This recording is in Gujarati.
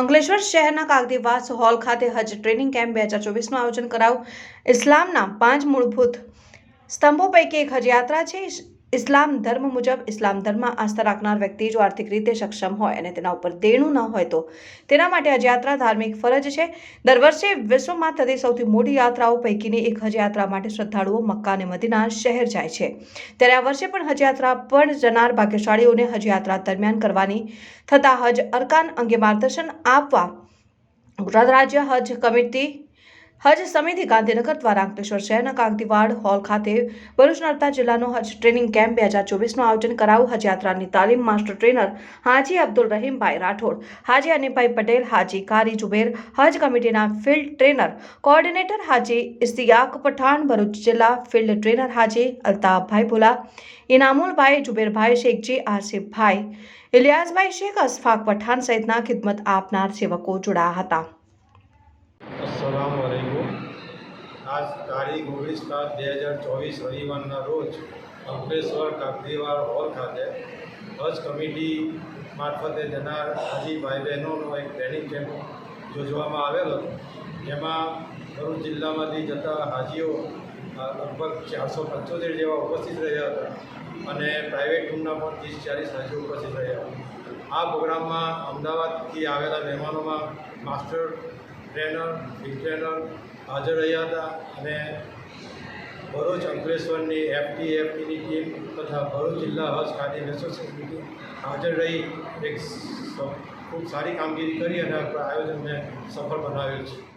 અંકલેશ્વર શહેરના કાગદીવાસ હોલ ખાતે હજ ટ્રેનિંગ કેમ્પ બે હજાર ચોવીસનું આયોજન કરાયું. ઇસ્લામના પાંચ મૂળભૂત સ્તંભો પૈકી એક હજ યાત્રા છે. ઇસ્લામ ધર્મ મુજબ ઇસ્લામ ધર્મમાં આસ્થા રાખનાર વ્યક્તિ જો આર્થિક રીતે સક્ષમ હોય અને તેના ઉપર દેણું ન હોય તો તેના માટે હજ યાત્રા ધાર્મિક ફરજ છે. દર વર્ષે વિશ્વમાં થતી સૌથી મોટી યાત્રાઓ પૈકીની એક હજ યાત્રા માટે શ્રદ્ધાળુઓ મક્કા અને મદીના શહેર જાય છે. ત્યારે આ વર્ષે પણ હજ યાત્રા પણ જનાર ભાગ્યશાળીઓને હજ યાત્રા દરમિયાન કરવાની થતા હજ અરકાન અંગે માર્ગદર્શન આપવા ગુજરાત રાજ્ય હજ કમિટી હજ સમિતિ ગાંધીનગર દ્વારા અંકલેશ્વર શહેરના કાગદીવાડ હોલ ખાતે ભરૂચ નર્મદા જિલ્લાનો હજ ટ્રેનિંગ કેમ્પ બે હજાર ચોવીસનું આયોજન કરાયું. હજયાત્રાની તાલીમ માસ્ટર ટ્રેનર હાજી અબ્દુલ રહીમભાઈ રાઠોડ, હાજી અનિભાઈ પટેલ, હાજી કારી જુબેર હજ કમિટીના ફિલ્ડ ટ્રેનર કોઓર્ડિનેટર હાજી ઇસ્તિયાક પઠાણ, ભરૂચ જિલ્લા ફિલ્ડ ટ્રેનર હાજી અલ્તાફભાઈ ભુલા, ઇનામુલભાઈ જુબેરભાઈ શેખજી, આસિફભાઈ ઇલિયાસભાઈ શેખ અસફાક પઠાણ સહિતના ખિદમત આપનાર સેવકો જોડાયા હતા. અસલામ વલૈકુમ આજ તારીખ ઓગણીસ સાત બે હજાર ચોવીસ રવિવારના રોજ અંકલેશ્વર કાકડીવાડ હોલ ખાતે હજ કમિટી મારફતે જનાર હાજી ભાઈ બહેનોનો એક ટ્રેનિંગ કેમ્પ યોજવામાં આવેલો જેમાં ભરૂચ જિલ્લામાંથી જતા હાજીઓ લગભગ ચારસો પંચોતેર જેવા ઉપસ્થિત રહ્યા હતા અને પ્રાઇવેટ રૂમના પણ ત્રીસ ચાલીસ હાજીઓ ઉપસ્થિત રહ્યા હતા. આ પ્રોગ્રામમાં અમદાવાદથી આવેલા મહેમાનોમાં માસ્ટર ટ્રેનર બિગ ટ્રેનર હાજર રહ્યા હતા અને ભરૂચ અંકલેશ્વરની એફટી એફટીની ટીમ તથા ભરૂચ જિલ્લા હજ ખાતે એસોસિએશનની ટીમ હાજર રહી. એક ખૂબ સારી કામગીરી કરી અને આયોજનને સફળ બનાવ્યું છે.